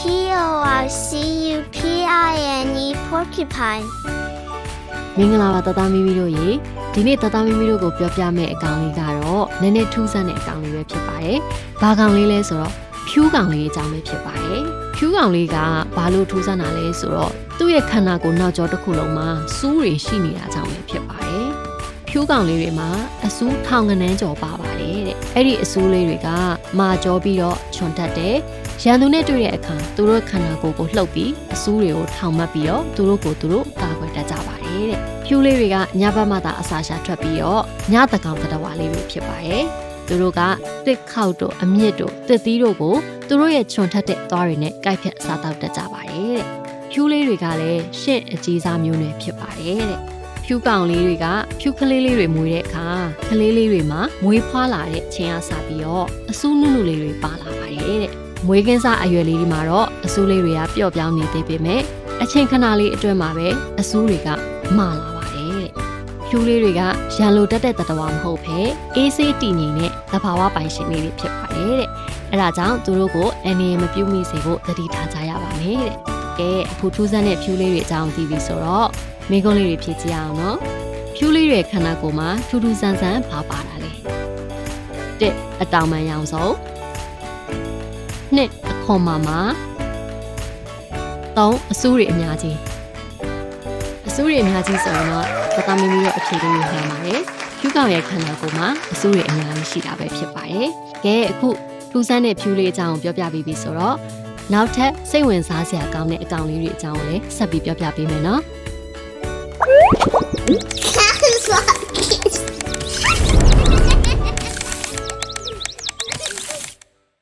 spell C U P I N E porcupine. မင်္ဂလာပါတသားမီမီတို့ရေဒီနေ့တသားမီမီတို့ကိုပြောပြမယ့်အကောင်လေးကတော့နည်းနည်းထူးဆန်းတဲ့အကောင်လေးပဲဖြစ်ပါတယ်။ဘာကောင်လေးလဲဆိုတော့ဖြူးကောင်လေးအကြောင်းပဲဖြစ်ပါတယ်။ဖြူးကောင်လေးကဘာလို့ထူးဆန်းတာလဲဆိုတော့သူ့ရဲ့ခန္ဓာကိုယ်နောက်ကျောတစ်ခုလုံးမှာစူးတွေရှိနေတာကြောင့်ပဲဖြစ်ပါတယ်။ဖြူးကောင်လေးတွေမှာအစူးထောင်ငနန်းကျော်ပါပါတယ်တဲ့။အဲ့ဒီအစူးလေးတွေကမာကျောပြီးတော့ချွန်တတ်တယ်။ ရန်သူနဲ့တွေ့တဲ့အခါသူတို့ခန္ဓာကိုယ်ကိုလှုပ်ပြီးအစူးတွေကိုထောင်မှတ်ပြီးတော့သူတို့ကိုသူတို့ကာကွယ်တတ်ကြပါတယ်တဲ့။ဖြူးလေးတွေကညဘက်မှသာအစာရှာထွက်ပြီးတော့ညတကောင်တတဝါလေးတွေဖြစ်ပါတယ်။သူတို့ကတစ်ခေါက်တို့အမြင့်တို့တစ်သီးတို့ကိုသူတို့ရဲ့ချွန်ထက်တဲ့သွားတွေနဲ့ကိုက်ဖြတ်စားတောက်တတ်ကြပါတယ်တဲ့။ဖြူးလေးတွေကလည်းရှင့်အကြီးစားမျိုးနွယ်ဖြစ်ပါတယ်တဲ့။ဖြူကောင်လေးတွေကဖြူကလေးလေးတွေမွေးတဲ့အခါကလေးလေးတွေမှာမွေးဖွားလာတဲ့ချင်းအားစားပြီးတော့အဆူးနုနုလေးတွေပါလာပါတယ်တဲ့။ မွေးကင်းစားအရွယ်လေးတွေမှာတော့အဆူးလေးတွေကပျော့ပြောင်းနေသေးပေမဲ့အချိန်ခဏလေးအတွင်းမှာပဲအဆူးတွေကမာလာပါတယ်တဲ့။ဖြူလေးတွေကရန်လိုတက်တဲ့တတဝါမဟုတ်ဘဲအေးဆေးတည်ငြိမ်တဲ့သဘာဝပိုင်ရှင်လေးတွေဖြစ်ပါတယ်တဲ့။အဲဒါကြောင့်သူတို့ကိုအနေမပြုတ်မိစေဖို့တတိထားကြရပါမယ်တဲ့။ကဲအခုထူးဆန်းတဲ့ဖြူလေးတွေအကြောင်းသိပြီဆိုတော့မိကုန်းလေးတွေဖြစ်ကြအောင်နော်။ဖြူလေးတွေခန္ဓာကိုယ်မှာထူးထူးဆန်းဆန်းဘာပါတာလဲ။တစ်အတောင်ပံရောင်စုံ နှစ်အခွန်မာမာသုံးအစိုးရအများကြီးအစိုးရအများကြီးဆိုရင်တော့သတမီမီတို့အဖြေလေးကိုမှန်ပါတယ်ဖြူကောင်ရဲ့ခန္ဓာကိုယ်မှာအစိုးရအများကြီးရှိတာပဲဖြစ်ပါတယ်ကဲအခုထူးဆန်းတဲ့ဖြူလေးအကြောင်းကိုပြောပြပြီးပြီဆိုတော့နောက်ထပ်စိတ်ဝင်စားစရာကောင်းတဲ့အကောင်လေးတွေအကြောင်းကိုလည်းဆက်ပြီးပြောပြပေးမယ်နော်